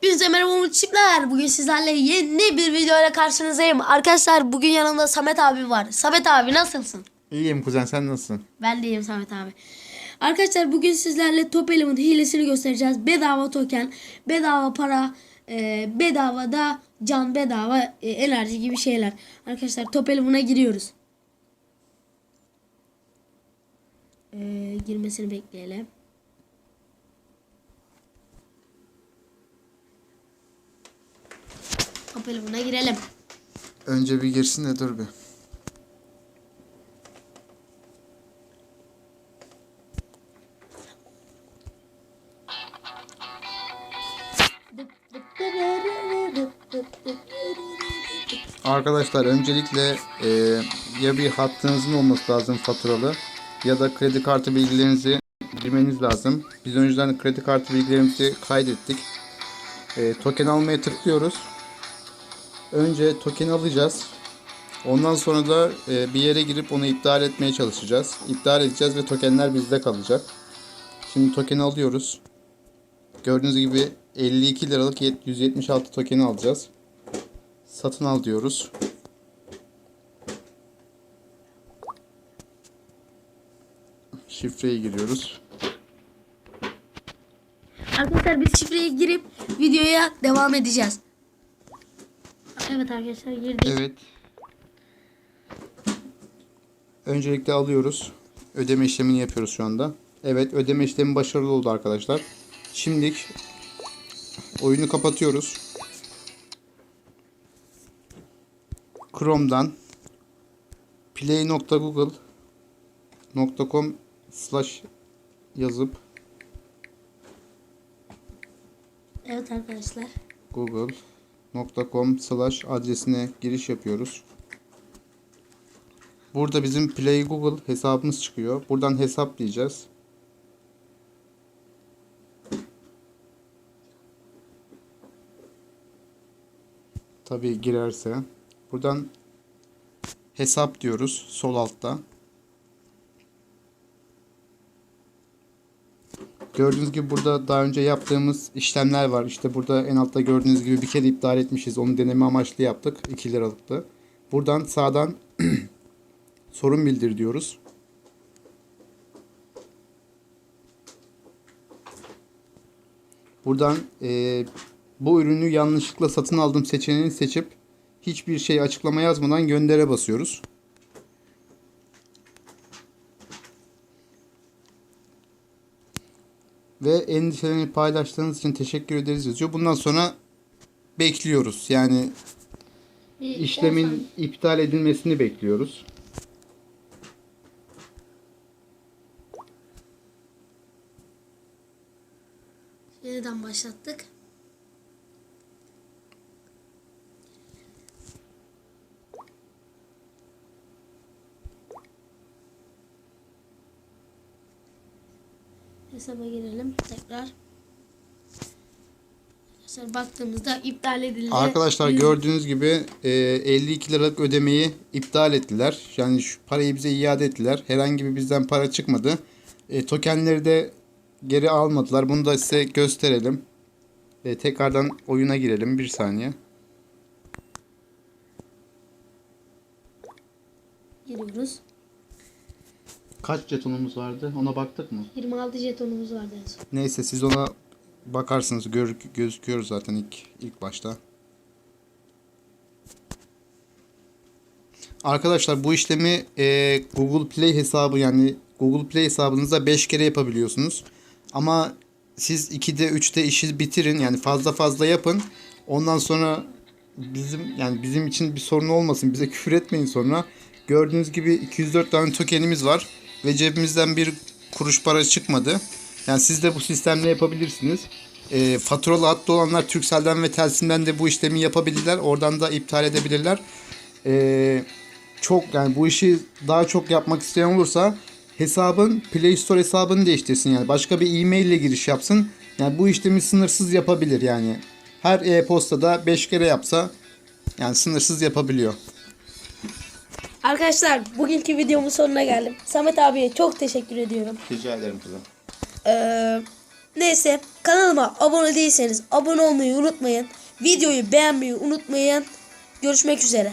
Hepinize merhaba Umutçuklar. Bugün sizlerle yeni bir videoyla karşınızdayım. Arkadaşlar bugün yanımda Samet abi var. Samet abi nasılsın? İyiyim kuzen sen nasılsın? Ben de iyiyim Samet abi. Arkadaşlar bugün sizlerle Top Element hilesini göstereceğiz. Bedava token, bedava para, e, bedava da can, bedava e, enerji gibi şeyler. Arkadaşlar Top Element'a giriyoruz. E, girmesini bekleyelim. Top Element'a girelim. Önce bir girsin de dur bir. Arkadaşlar öncelikle e, ya bir hattınızın olması lazım faturalı ya da kredi kartı bilgilerinizi girmeniz lazım. Biz önceden kredi kartı bilgilerimizi kaydettik. E, token almaya tıklıyoruz. Önce token alacağız. Ondan sonra da e, bir yere girip onu iptal etmeye çalışacağız. İptal edeceğiz ve tokenler bizde kalacak. Şimdi token alıyoruz. Gördüğünüz gibi 52 liralık 176 tokeni alacağız. Satın al diyoruz. Şifreyi giriyoruz. Arkadaşlar biz şifreye girip videoya devam edeceğiz. Evet arkadaşlar girdik. Evet. Öncelikle alıyoruz. Ödeme işlemini yapıyoruz şu anda. Evet ödeme işlemi başarılı oldu arkadaşlar. Şimdilik oyunu kapatıyoruz. Chrome'dan play.google.com slash yazıp Evet arkadaşlar. google.com slash adresine giriş yapıyoruz. Burada bizim Play Google hesabımız çıkıyor. Buradan hesap diyeceğiz. Tabii girerse. Buradan hesap diyoruz sol altta. Gördüğünüz gibi burada daha önce yaptığımız işlemler var. İşte burada en altta gördüğünüz gibi bir kere iptal etmişiz. Onu deneme amaçlı yaptık. 2 liralıktı. Buradan sağdan sorun bildir diyoruz. Buradan e, bu ürünü yanlışlıkla satın aldım seçeneğini seçip hiçbir şey açıklama yazmadan göndere basıyoruz. Ve endişelerini paylaştığınız için teşekkür ederiz yazıyor. Bundan sonra bekliyoruz. Yani Bir işlemin iptal edilmesini bekliyoruz. Yeniden başlattık. Hesaba girelim tekrar. Arkadaşlar baktığımızda iptal edildi. Arkadaşlar gördüğünüz gibi e, 52 liralık ödemeyi iptal ettiler. Yani şu parayı bize iade ettiler. Herhangi bir bizden para çıkmadı. E, tokenleri de geri almadılar. Bunu da size gösterelim. E, tekrardan oyuna girelim. Bir saniye. giriyoruz. Kaç jetonumuz vardı? Ona baktık mı? 26 jetonumuz vardı en son. Neyse siz ona bakarsınız. Gör, gözüküyor zaten ilk ilk başta. Arkadaşlar bu işlemi e, Google Play hesabı yani Google Play hesabınızda 5 kere yapabiliyorsunuz. Ama siz 2'de 3'te işi bitirin yani fazla fazla yapın. Ondan sonra bizim yani bizim için bir sorun olmasın. Bize küfür etmeyin sonra. Gördüğünüz gibi 204 tane tokenimiz var ve cebimizden bir kuruş para çıkmadı. Yani siz de bu sistemle yapabilirsiniz. E, faturalı hattı olanlar Turkcell'den ve Telsim'den de bu işlemi yapabilirler. Oradan da iptal edebilirler. E, çok yani bu işi daha çok yapmak isteyen olursa hesabın Play Store hesabını değiştirsin yani başka bir e-mail ile giriş yapsın. Yani bu işlemi sınırsız yapabilir yani. Her e-postada 5 kere yapsa yani sınırsız yapabiliyor. Arkadaşlar bugünkü videomun sonuna geldim. Samet abiye çok teşekkür ediyorum. Rica ederim kızım. Ee, neyse kanalıma abone değilseniz abone olmayı unutmayın. Videoyu beğenmeyi unutmayın. Görüşmek üzere.